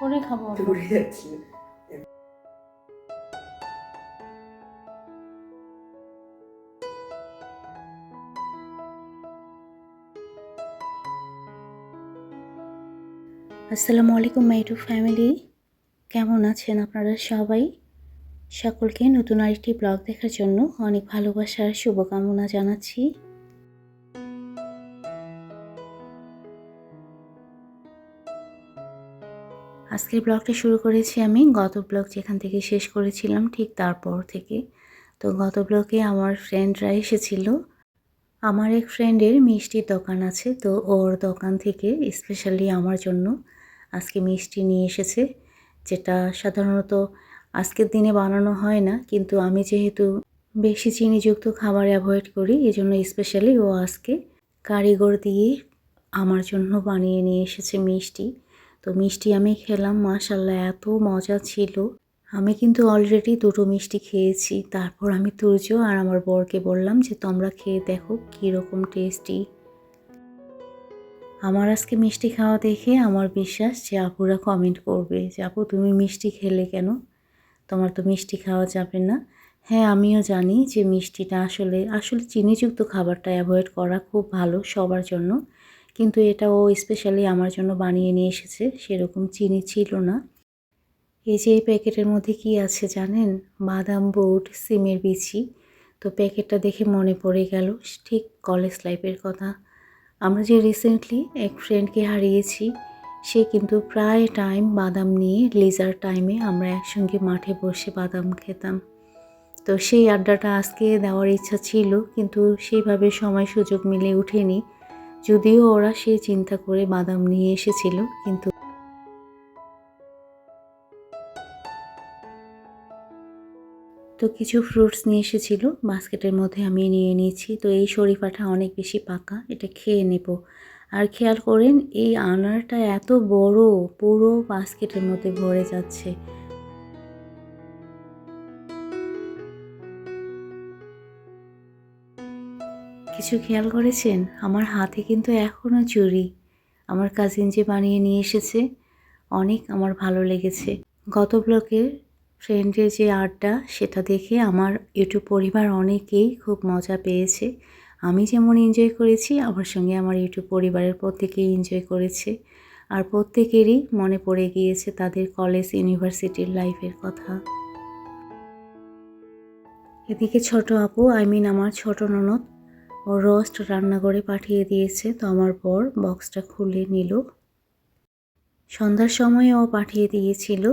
পরে খাব আসসালামু আলাইকুম মাই টু ফ্যামিলি। কেমন আছেন আপনারা সবাই? সকলকে নতুন আরেকটি ব্লগ দেখার জন্য অনেক ভালোবাসার শুভকামনা জানাচ্ছি। আজকের ব্লগটা শুরু করেছি আমি। গত ব্লগ যেখান থেকে শেষ করেছিলাম, ঠিক তারপর থেকে। তো গত ব্লগে আমার ফ্রেন্ডরা এসেছিল। আমার এক ফ্রেন্ডের মিষ্টির দোকান আছে, তো ওর দোকান থেকে স্পেশালি আমার জন্য আজকে মিষ্টি নিয়ে এসেছে, যেটা সাধারণত আজকের দিনে বানানো হয় না, কিন্তু আমি যেহেতু বেশি চিনিযুক্ত খাবার অ্যাভয়েড করি, এজন্য স্পেশালি ও আজকে কারিগর দিয়ে আমার জন্য বানিয়ে নিয়ে এসেছে মিষ্টি। তো মিষ্টি আমি খেলাম মাশাল্লাহ এত মজা ছিল। আমি কিন্তু অলরেডি দুটো মিষ্টি খেয়েছি। তারপর আমি তুর্য আর আমার বরকে বললাম যে, তোমরা খেয়ে দেখো কীরকম টেস্টি আমার আজকে মিষ্টি খাওয়া দেখে আমার বিশ্বাস যে আপুরা কমেন্ট করবে যে, আপু, তুমি মিষ্টি খেলে কেন? তোমার তো মিষ্টি খাওয়া যাবে না। হ্যাঁ আমিও জানি যে মিষ্টিটা আসলে আসলে চিনিযুক্ত খাবারটা অ্যাভয়েড করা খুব ভালো সবার জন্য। কিন্তু এটা ও স্পেশালি আমার জন্য বানিয়ে নিয়ে এসেছে, সেরকম চিনি ছিল না। এই যে এই প্যাকেটের মধ্যে কি আছে জানেন? বাদাম, বুট, সিমের বিচি। তো প্যাকেটটা দেখে মনে পড়ে গেল, ঠিক কলেজ লাইফের কথা। আমরা যে রিসেন্টলি এক ফ্রেন্ডকে হারিয়েছি, সে কিন্তু প্রায় টাইম বাদাম নিয়ে লেজার টাইমে আমরা একসঙ্গে মাঠে বসে বাদাম খেতাম। তো সেই আড্ডাটা আজকে দেওয়ার ইচ্ছা ছিল, কিন্তু সেইভাবে সময় সুযোগ মিলে ওঠেনি যদিও ওরা সেই চিন্তা করে বাদাম নিয়ে এসেছিল, কিন্তু তো কিছু ফ্রুটস নিয়ে এসেছিল, বাস্কেটের মধ্যে আমি নিয়ে নিয়েছি। তো এই শরীফাটা অনেক বেশি পাকা, এটা খেয়ে নেব। আর খেয়াল করেন, এই আনারটা এত বড়, পুরো বাস্কেটের মধ্যে ভরে যাচ্ছে। কিছু খেয়াল করেছেন? আমার হাতে কিন্তু এখনও চুরি। আমার কাজিন যে বানিয়ে নিয়ে এসেছে, অনেক আমার ভালো লেগেছে। গত ব্লকের ফ্রেন্ডের যে আড্ডা, সেটা দেখে আমার ইউটিউব পরিবার অনেকেই খুব মজা পেয়েছে। আমি যেমন এনজয় করেছি, আমার সঙ্গে আমার ইউটিউব পরিবারের প্রত্যেকেই এনজয় করেছে। আর প্রত্যেকেরই মনে পড়ে গিয়েছে তাদের কলেজ ইউনিভার্সিটির লাইফের কথা। এদিকে ছোট আপু আই মিন আমার ছোট ননদ রোস্ট রান্না করে পাঠিয়ে দিয়েছে। তো আমার বর বক্সটা খুলে নিল। সন্ধ্যার সময় ও পাঠিয়ে দিয়েছিল।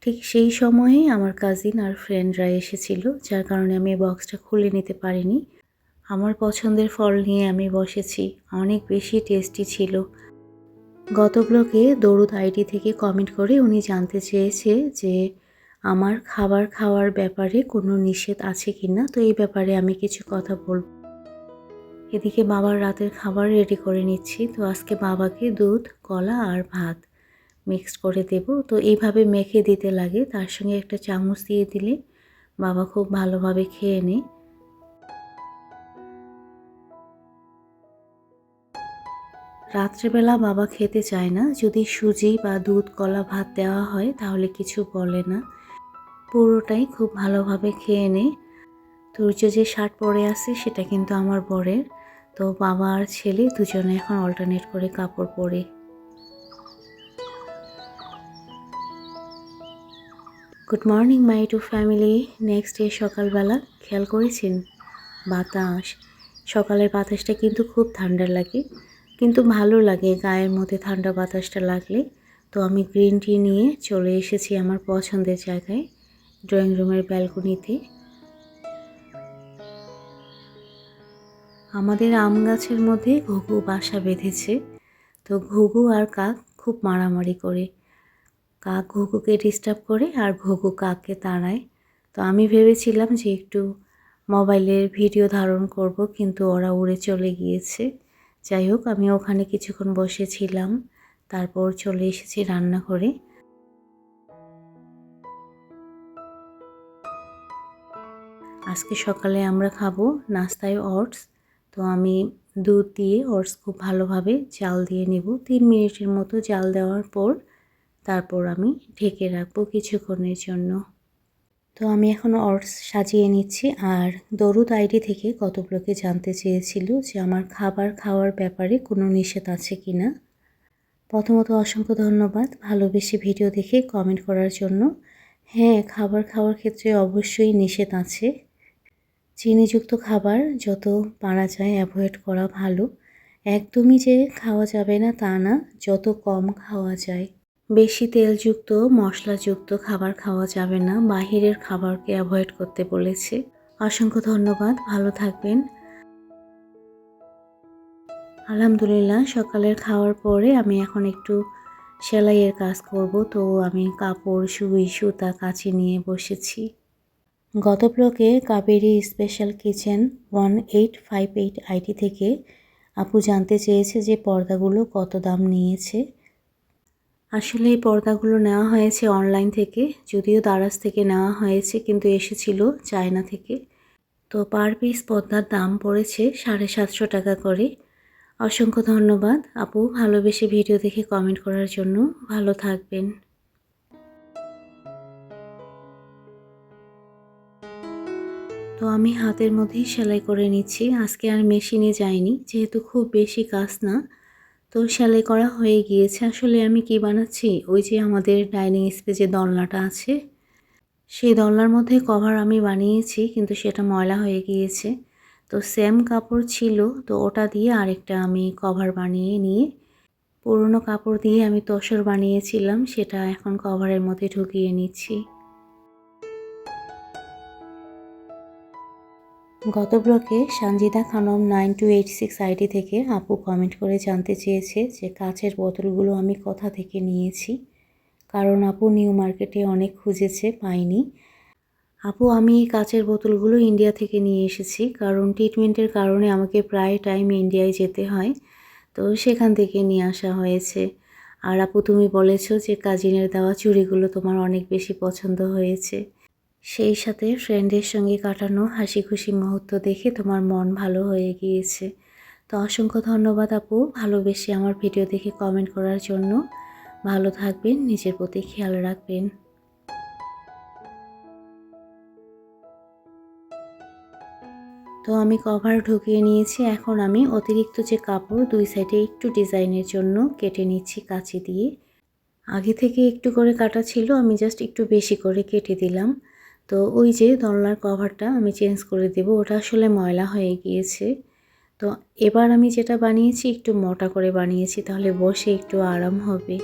ঠিক সেই সময়ে আমার কাজিন আর ফ্রেন্ডরা এসেছিল, যার কারণে আমি বক্সটা খুলে নিতে পারিনি। আমার পছন্দের ফল নিয়ে আমি বসেছি। অনেক বেশি টেস্টি ছিল। গত ব্লকে দরুদ আইডি থেকে কমেন্ট করে উনি জানতে চেয়েছে যে, আমার খাবার খাওয়ার ব্যাপারে কোনো নিষেধ আছে কি না তো এই ব্যাপারে আমি কিছু কথা বলব। এদিকে বাবার রাতের খাবার রেডি করে নিচ্ছি। তো আজকে বাবাকে দুধ, কলা আর ভাত মিক্সড করে দেব। তো এইভাবে মেখে দিতে লাগে। তার সঙ্গে একটা চামচ দিয়ে দিলে বাবা খুব ভালোভাবে খেয়ে নেয়। রাত্রেবেলা বাবা খেতে চায় না। যদি সুজি বা দুধ, কলা, ভাত দেওয়া হয় তাহলে কিছু বলে না। পুরোটাই খুব ভালোভাবে খেয়ে নেয়। তুর্য যে শার্ট পরে আছে সেটা কিন্তু আমার বরের। তো বাবা আর ছেলে দুজনে এখন অল্টারনেট করে কাপড় পরে। Good morning my to family next day সকালবেলা, খেয়াল করেছেন? বাতাস। সকালের বাতাসটা কিন্তু খুব ঠান্ডা লাগে, কিন্তু ভালো লাগে গায়ের মধ্যে ঠান্ডা বাতাসটা লাগলে। তো আমি গ্রিন টি নিয়ে চলে এসেছি আমার পছন্দের জায়গায় ড্রয়িং রুমের ব্যালকনিতে আমাদের আম গাছের মধ্যে ঘুঘু বাসা বেঁধেছে। তো ঘুঘু আর কাক খুব মারামারি করে। কাক ঘুঘুকে ডিস্টার্ব করে আর ঘুঘু কাককে তাড়ায়। তো আমি ভেবেছিলাম যে একটু মোবাইলের ভিডিও ধারণ করব, কিন্তু ওরা উড়ে চলে গিয়েছে। যাই হোক, আমি ওখানে কিছুক্ষণ বসেছিলাম, তারপর চলে এসেছি রান্নাঘরে। আজকে সকালে আমরা খাব নাস্তায় অটস তো আমি দুধ দিয়ে ওটস খুব ভালোভাবে জাল দিয়ে নেব। তিন মিনিটের মতো জাল দেওয়ার পর তারপর আমি ঢেকে রাখব কিছুক্ষণের জন্য। তো আমি এখন অর্ডস সাজিয়ে নিচ্ছি। আর দরুদ আইডি থেকে কতগুলোকে জানতে চেয়েছিল যে আমার খাবার খাওয়ার ব্যাপারে কোনো নিষেধ আছে কি না? প্রথমত অসংখ্য ধন্যবাদ ভালোবেসে ভিডিও দেখে কমেন্ট করার জন্য। হ্যাঁ খাবার খাওয়ার ক্ষেত্রে অবশ্যই নিষেধ আছে। চিনিযুক্ত খাবার যত পারা যায় অ্যাভয়েড করা ভালো। একদমই যে খাওয়া যাবে না তা না, যত কম খাওয়া যায়। বেশি তেলযুক্ত, মশলাযুক্ত খাবার খাওয়া যাবে না, বাহিরের খাবারকে অ্যাভয়েড করতে বলেছে। অসংখ্য ধন্যবাদ, ভালো থাকবেন। আলহামদুলিল্লাহ, সকালের খাওয়ার পরে আমি এখন একটু সেলাইয়ের কাজ করব, তো আমি কাপড়, সুই, সুতা, কাচি নিয়ে বসেছি। গত ব্লকে Kaberi special kitchen one eight five eight ID থেকে আপু জানতে চেয়েছে যে পর্দাগুলো কত দাম নিয়েছে। আসলে এই পর্দাগুলো নেওয়া হয়েছে অনলাইন থেকে, যদিও দারাজ থেকে নেওয়া হয়েছে, কিন্তু এসেছিল চায়না থেকে। তো পার পিস পর্দার দাম পড়েছে সাড়ে সাতশো টাকা করে। অসংখ্য ধন্যবাদ। আপু ভালোবেসে ভিডিও দেখে কমেন্ট করার জন্য ভালো থাকবেন। তো আমি হাতের মধ্যেই সেলাই করে নিচ্ছি। আজকে আর মেশিনে যাইনি, যেহেতু খুব বেশি কাজ না। তো সেলাই করা হয়ে গিয়েছে। আসলে আমি কি বানাচ্ছি? ওই যে আমাদের ডাইনিং স্পেসে দলনাটা আছে। সেই দলনার মধ্যে কভার আমি বানিয়েছি, কিন্তু সেটা ময়লা হয়ে গিয়েছে। তো সেম কাপড় ছিল, তো ওটা দিয়ে আরেকটা আমি কভার বানিয়ে নিয়ে, পুরনো কাপড় দিয়ে আমি তসর বানিয়েছিলাম। সেটা এখন কভারের মধ্যে ঢুকিয়ে নিচ্ছি। গত ব্লকে Sanjida Khanam nine two eight six ID থেকে আপু কমেন্ট করে জানতে চেয়েছে যে কাচের বোতলগুলো আমি কোথা থেকে নিয়েছি। কারণ আপু নিউ মার্কেটে অনেক খুঁজেছে, পাইনি। আপু, আমি এই কাচের বোতলগুলো ইন্ডিয়া থেকে নিয়ে এসেছি কারণ ট্রিটমেন্টের কারণে আমাকে প্রায় টাইম ইন্ডিয়ায় যেতে হয়। তো সেখান থেকে নিয়ে আসা হয়েছে। আর আপু, তুমি বলেছ যে কাজিনের দেওয়া চুড়িগুলো তোমার অনেক বেশি পছন্দ হয়েছে। সেই সাথে ফ্রেন্ডের সঙ্গে কাটানো হাসি খুশি মুহূর্ত দেখে তোমার মন ভালো হয়ে গিয়েছে। তো অসংখ্য ধন্যবাদ আপু ভালোবেসে আমার ভিডিও দেখে কমেন্ট করার জন্য। ভালো থাকবেন, নিজের প্রতি খেয়াল রাখবেন। তো আমি কভার ঢুকিয়ে নিয়েছি, এখন আমি অতিরিক্ত যে কাপড় দুই সাইডে একটু ডিজাইনের জন্য কেটে নিচ্ছি কাঁচি দিয়ে। আগে থেকে একটু করে কাটা ছিল, আমি জাস্ট একটু বেশি করে কেটে দিলাম। তো ওই যে দলনার কভারটা আমি চেঞ্জ করে দেব, ওটা আসলে ময়লা হয়ে গিয়েছে। তো এবার আমি যেটা বানিয়েছি, একটু মোটা করে বানিয়েছি, তাহলে বসে একটু আরাম হবে।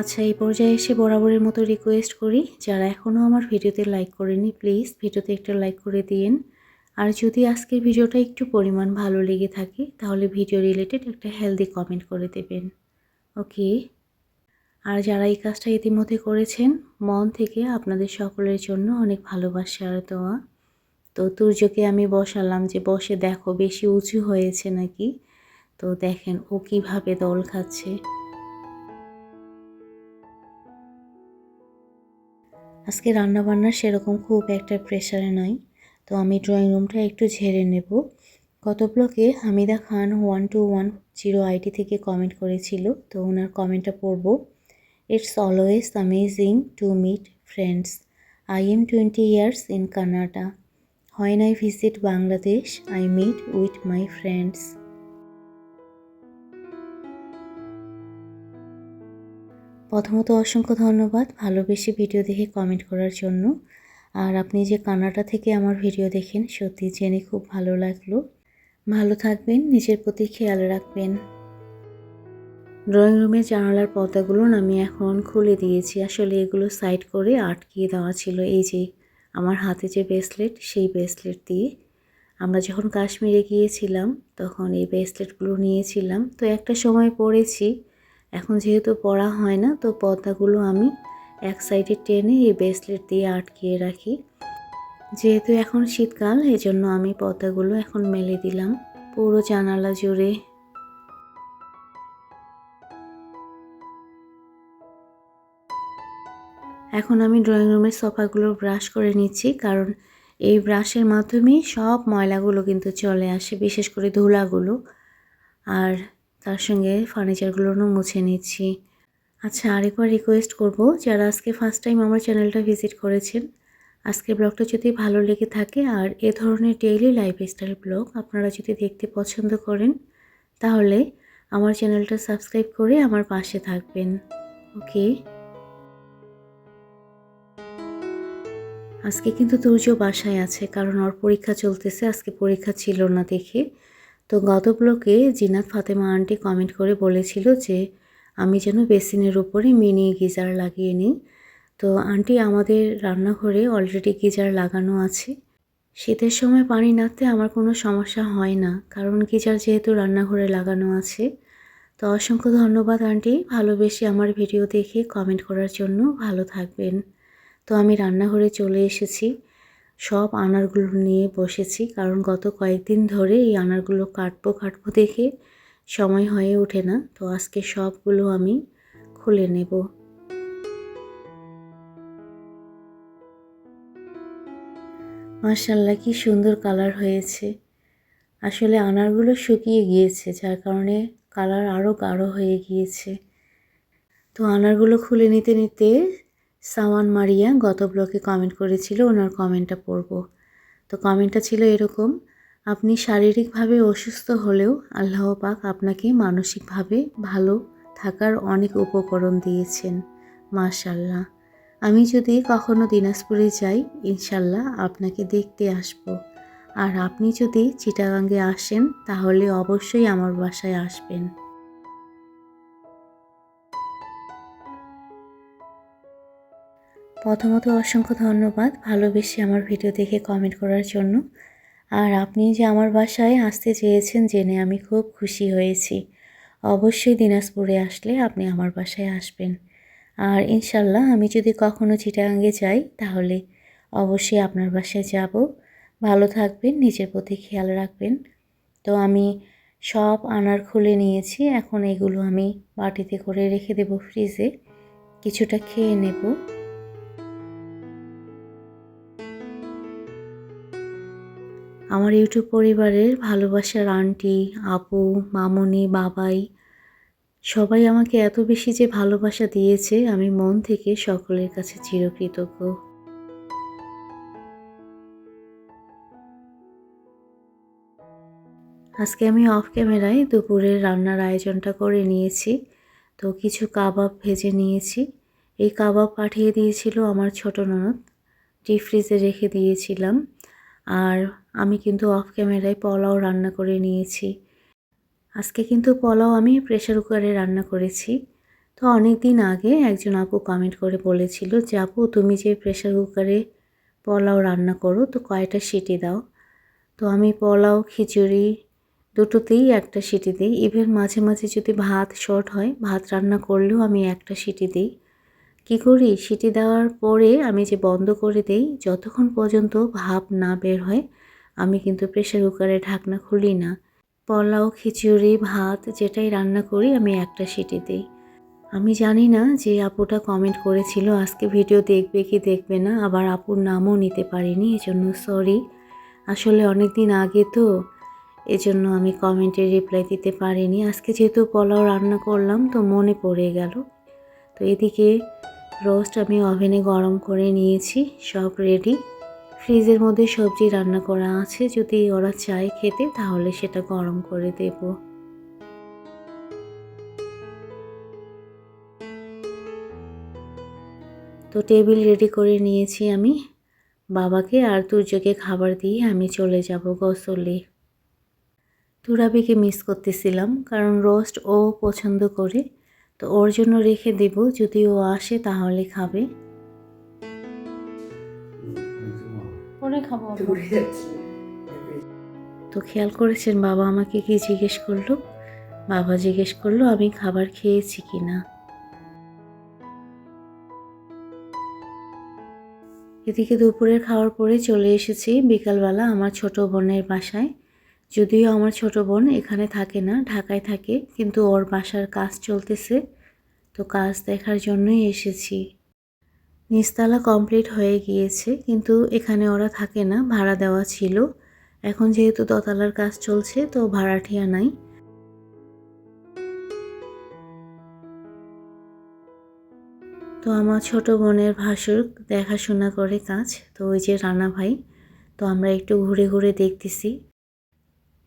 আচ্ছা এই পর্যায়ে এসে বরাবরের মতো রিকোয়েস্ট করি। যারা এখনও আমার ভিডিওতে লাইক করেনি প্লিজ ভিডিওতে একটা লাইক করে দিন আর যদি আজকের ভিডিওটা একটু পরিমাণ ভালো লেগে থাকে, তাহলে ভিডিও রিলেটেড একটা হেলদি কমেন্ট করে দেবেন। ওকে। আর যারা এই কাজটা ইতিমধ্যে করেছেন, মন থেকে আপনাদের সকলের জন্য অনেক ভালোবাসা আর দেওয়া তো তুর্যকে আমি বসালাম যে, বসে দেখো, বেশি উঁচু হয়েছে নাকি? তো দেখেন, ও কীভাবে দল খাচ্ছে। আজকে রান্নাবান্নার সেরকম খুব একটা প্রেশারে নয়। তো আমি ড্রয়িং রুমটা একটু ঝেড়ে নেব। গত ব্লকে Hamida Khan one two one zero ID থেকে কমেন্ট করেছিল, তো ওনার কমেন্টটা পড়ব। It's always amazing to meet friends I am twenty years in Canada when I visit Bangladesh I meet with my friends প্রথমত অসংখ্য ধন্যবাদ ভালোবেসে ভিডিও দেখে কমেন্ট করার জন্য। আর আপনি যে কানাডা থেকে আমার ভিডিও দেখেন, সত্যি জেনে খুব ভালো লাগল। ভালো থাকবেন, নিজের প্রতি খেয়াল রাখবেন। ড্রয়িং রুমের জানালার পর্দাগুলো আমি এখন খুলে দিয়েছি। আসলে এগুলো সাইড করে আটকিয়ে দেওয়া ছিল। এই যে, আমার হাতে যে ব্রেসলেট সেই ব্রেসলেট দিয়ে। আমরা যখন কাশ্মীরে গিয়েছিলাম, তখন এই ব্রেসলেটগুলো নিয়েছিলাম। তো একটা সময় পরেছি এখন যেহেতু পড়া হয় না, তো পর্দাগুলো আমি এক সাইডে টেনে এই ব্রেসলেট দিয়ে আটকিয়ে রাখি। যেহেতু এখন শীতকাল, এজন্য আমি পর্দাগুলো এখন মেলে দিলাম পুরো জানালা জুড়ে। এখন আমি ড্রয়িং রুমের সোফাগুলো ব্রাশ করে নিচ্ছি, কারণ এই ব্রাশের মাধ্যমেই সব ময়লাগুলো কিন্তু চলে আসে, বিশেষ করে ধুলাগুলো। আর তার সঙ্গে ফার্নিচারগুলোও মুছে নিচ্ছি। আচ্ছা আরেকবার রিকোয়েস্ট করব, যারা আজকে ফার্স্ট টাইম আমার চ্যানেলটা ভিজিট করেছেন আজকের ব্লগটা যদি ভালো লেগে থাকে আর এ ধরনের ডেইলি লাইফস্টাইল ব্লগ আপনারা যদি দেখতে পছন্দ করেন, তাহলে আমার চ্যানেলটা সাবস্ক্রাইব করে আমার পাশে থাকবেন। ওকে? আজকে কিন্তু তুর্য বাসায় আছে, কারণ ওর পরীক্ষা চলতেছে, আজকে পরীক্ষা ছিল না দেখে। তো গত ব্লকে জিনাত ফাতেমা আন্টি কমেন্ট করে বলেছিল যে, আমি যেন বেসিনের উপরে মিনি গিজার লাগিয়ে নিই। তো আন্টি, আমাদের রান্নাঘরে অলরেডি গিজার লাগানো আছে। শীতের সময় পানি নাড়তে আমার কোনো সমস্যা হয় না, কারণ গিজার যেহেতু রান্নাঘরে লাগানো আছে। তো অসংখ্য ধন্যবাদ আন্টি, ভালোবেসে আমার ভিডিও দেখে কমেন্ট করার জন্য। ভালো থাকবেন। তো আমি রান্নাঘরে চলে এসেছি। সব আনারগুলো নিয়ে বসেছি, কারণ গত কয়েকদিন ধরে এই আনারগুলো কাটবো কাটবো দেখে সময় হয়ে ওঠে না। তো আজকে সবগুলো আমি খুলে নেব। মার্শাল্লাহ কি সুন্দর কালার হয়েছে। আসলে আনারগুলো শুকিয়ে গিয়েছে, যার কারণে কালার আরও গাঢ় হয়ে গিয়েছে। তো আনারগুলো খুলে নিতে নিতে সাওয়ান মারিয়া গত ব্লকে কমেন্ট করেছিল, ওনার কমেন্টটা পড়ব। তো কমেন্টটা ছিল এরকম, আপনি শারীরিকভাবে অসুস্থ হলেও আল্লাহ পাক আপনাকে মানসিকভাবে ভালো থাকার অনেক উপকরণ দিয়েছেন মাশাল্লাহ আমি যদি কখনো দিনাজপুরে যাই, ইনশাল্লাহ আপনাকে দেখতে আসব। আর আপনি যদি চিটাগাঙ্গে আসেন, তাহলে অবশ্যই আমার বাসায় আসবেন। প্রথমত অসংখ্য ধন্যবাদ ভালোবেসে আমার ভিডিও দেখে কমেন্ট করার জন্য। আর আপনি যে আমার বাসায় আসতে চেয়েছেন, জেনে আমি খুব খুশি হয়েছি। অবশ্যই দিনাজপুরে আসলে আপনি আমার বাসায় আসবেন। আর ইনশাল্লাহ আমি যদি কখনো চিটাগাঙ্গে যাই, তাহলে অবশ্যই আপনার বাসায় যাব। ভালো থাকবেন, নিজের প্রতি খেয়াল রাখবেন। তো আমি সব আনার খুলে নিয়েছি, এখন এগুলো আমি বাটিতে করে রেখে দেব ফ্রিজে। কিছুটা খেয়ে নেব। আমার ইউটিউব পরিবারের ভালোবাসার আন্টি, আপু, মামনি, বাবাই সবাই আমাকে এত বেশি যে ভালোবাসা দিয়েছে, আমি মন থেকে সকলের কাছে চিরকৃতজ্ঞ। আজকে আমি অফ ক্যামেরায় দুপুরের রান্নার আয়োজনটা করে নিয়েছি। তো কিছু কাবাব ভেজে নিয়েছি। এই কাবাব পাঠিয়ে দিয়েছিল আমার ছোট ননদ। ডিপ ফ্রিজে রেখে দিয়েছিলাম। আর আমি কিন্তু অফ ক্যামেরায় পোলাও রান্না করে নিয়েছি। আজকে কিন্তু পোলাও আমি প্রেশার কুকারে রান্না করেছি। তো অনেক দিন আগে একজন আপু কমেন্ট করে বলেছিল যে, আপু, তুমি যে প্রেশার কুকারে পোলাও রান্না করো, তো কয়টা সিটি দাও? তো আমি পোলাও, খিচুড়ি দুটোতেই একটা সিটি দিই। ইভেন মাঝে মাঝে যদি ভাত শর্ট হয়, ভাত রান্না করলেও আমি একটা সিটি দিই। কী করি? সিটি দেওয়ার পরে আমি যে বন্ধ করে দেই, যতক্ষণ পর্যন্ত ভাপ না বের হয়, আমি কিন্তু প্রেশার কুকারে ঢাকনা খুলি না। পোলাও, খিচুড়ি, ভাত যেটাই রান্না করি আমি একটা সিটি দিই। আমি জানি না যে আপুটা কমেন্ট করেছিল, আজকে ভিডিও দেখবে কি দেখবে না, আবার আপুর নামও নিতে পারিনি, এজন্য সরি আসলে অনেক দিন আগে তো, এজন্য আমি কমেন্টে রিপ্লাই দিতে পারিনি। আজকে যেহেতু পোলাও রান্না করলাম, তো মনে পড়ে গেল। তো এদিকে রোস্ট আমি ওভেনে গরম করে নিয়েছি, সব রেডি ফ্রিজের মধ্যে সবজি রান্না করা আছে, যদি ওরা চায় খেতে, তাহলে সেটা গরম করে দেব। তো টেবিল রেডি করে নিয়েছি আমি বাবাকে আর তুর্যকে খাবার দিয়ে আমি চলে যাব গোসলে। তুরাবিকে মিস করতেছিলাম, কারণ রোস্ট ও পছন্দ করে। তো ওর জন্য রেখে দেব, যদি ও আসে তাহলে খাবে। খাব তো খেয়াল করেছেন বাবা আমাকে কি জিজ্ঞেস করল? বাবা জিজ্ঞেস করল আমি খাবার খেয়েছি কি না? এদিকে দুপুরের খাওয়ার পরে চলে এসেছি বিকালবেলা আমার ছোট বোনের বাসায়। যদিও আমার ছোট বোন এখানে থাকে না ঢাকায় থাকে কিন্তু ওর বাসার কাজ চলতেছে। তো কাজ দেখার জন্যই এসেছি। নিচতলা কমপ্লিট হয়ে গিয়েছে, কিন্তু এখানে ওরা থাকে না, ভাড়া দেওয়া ছিল। এখন যেহেতু দোতলার কাজ চলছে, তো ভাড়াটিয়া নাই। তো আমার ছোট বোনের ভাসুর দেখাশোনা করে কাজ, তো ওই যে রানা ভাই, তো আমরা একটু ঘুরে ঘুরে দেখতেছি।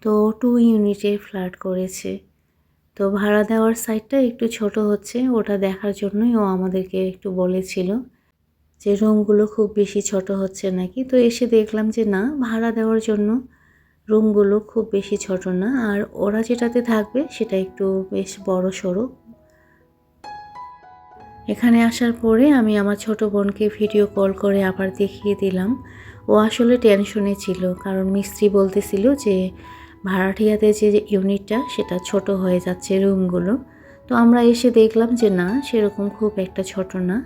তো টু ইউনিটের ফ্ল্যাট করেছে। তো ভাড়া দেওয়ার সাইডটা একটু ছোট হচ্ছে, ওটা দেখার জন্যই ও আমাদেরকে একটু বলেছিল। যে রুমগুলো খুব বেশি ছোট হচ্ছে নাকি? তো এসে দেখলাম যে না, ভাড়া দেওয়ার জন্য রুমগুলো খুব বেশি ছোট না। আর ওরা যেটাতে থাকবে সেটা একটু বেশ বড় সড়ো। এখানে আসার পরে আমি আমার ছোট বোনকে ভিডিও কল করে আবার দেখিয়ে দিলাম। ও আসলে টেনশনে ছিল, কারণ মিস্ত্রি বলতেছিল যে ভাড়াটিয়াতে যে ইউনিটটা সেটা ছোট হয়ে যাচ্ছে রুমগুলো তো আমরা এসে দেখলাম যে না, সেরকম খুব একটা ছোট না।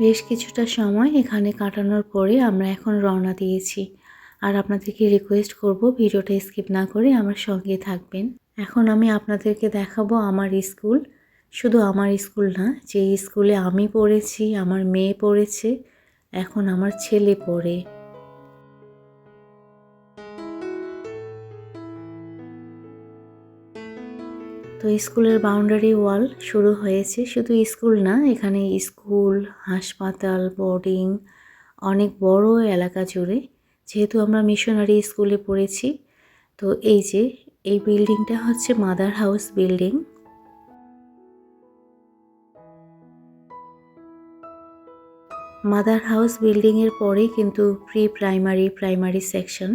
বেশ কিছুটা সময় এখানে কাটানোর পরে আমরা এখন রওনা দিয়েছি। আর আপনাদেরকে রিকোয়েস্ট করব ভিডিওটা স্কিপ না করে আমার সঙ্গে থাকবেন। এখন আমি আপনাদেরকে দেখাবো আমার স্কুল শুধু আমার স্কুল না যে স্কুলে আমি পড়েছি, আমার মেয়ে পড়েছে, এখন আমার ছেলে পড়ে। তো স্কুলের বাউন্ডারি ওয়াল শুরু হয়েছে। শুধু স্কুল না, এখানে স্কুল, হাসপাতাল বোর্ডিং অনেক বড় এলাকা জুড়ে। যেহেতু আমরা মিশনারি স্কুলে পড়েছি, তো এই যে, এই বিল্ডিংটা হচ্ছে mother house building mother house বিল্ডিংয়ের পরে কিন্তু প্রি প্রাইমারি প্রাইমারি সেকশন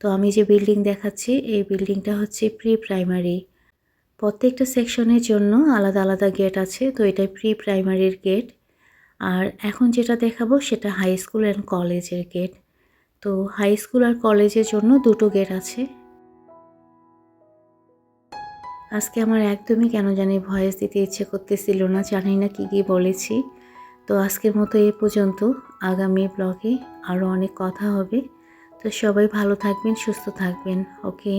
তো আমি যে বিল্ডিং দেখাচ্ছি, এই বিল্ডিংটা হচ্ছে প্রি প্রাইমারি প্রত্যেকটা সেকশনের জন্য আলাদা আলাদা গেট আছে, তো এটা প্রি প্রাইমারির গেট। আর এখন যেটা দেখাবো সেটা হাই স্কুল অ্যান্ড কলেজের গেট। তো হাই স্কুল আর কলেজের জন্য দুটো গেট আছে। আজকে আমার একদমই কেন জানি ভয়েস দিতে ইচ্ছে করতেছিল না জানি না কী কী বলেছি। তো আজকের মতো এ পর্যন্ত। আগামী ব্লগে আরও অনেক কথা হবে। তো সবাই ভালো থাকবেন, সুস্থ থাকবেন, ওকে?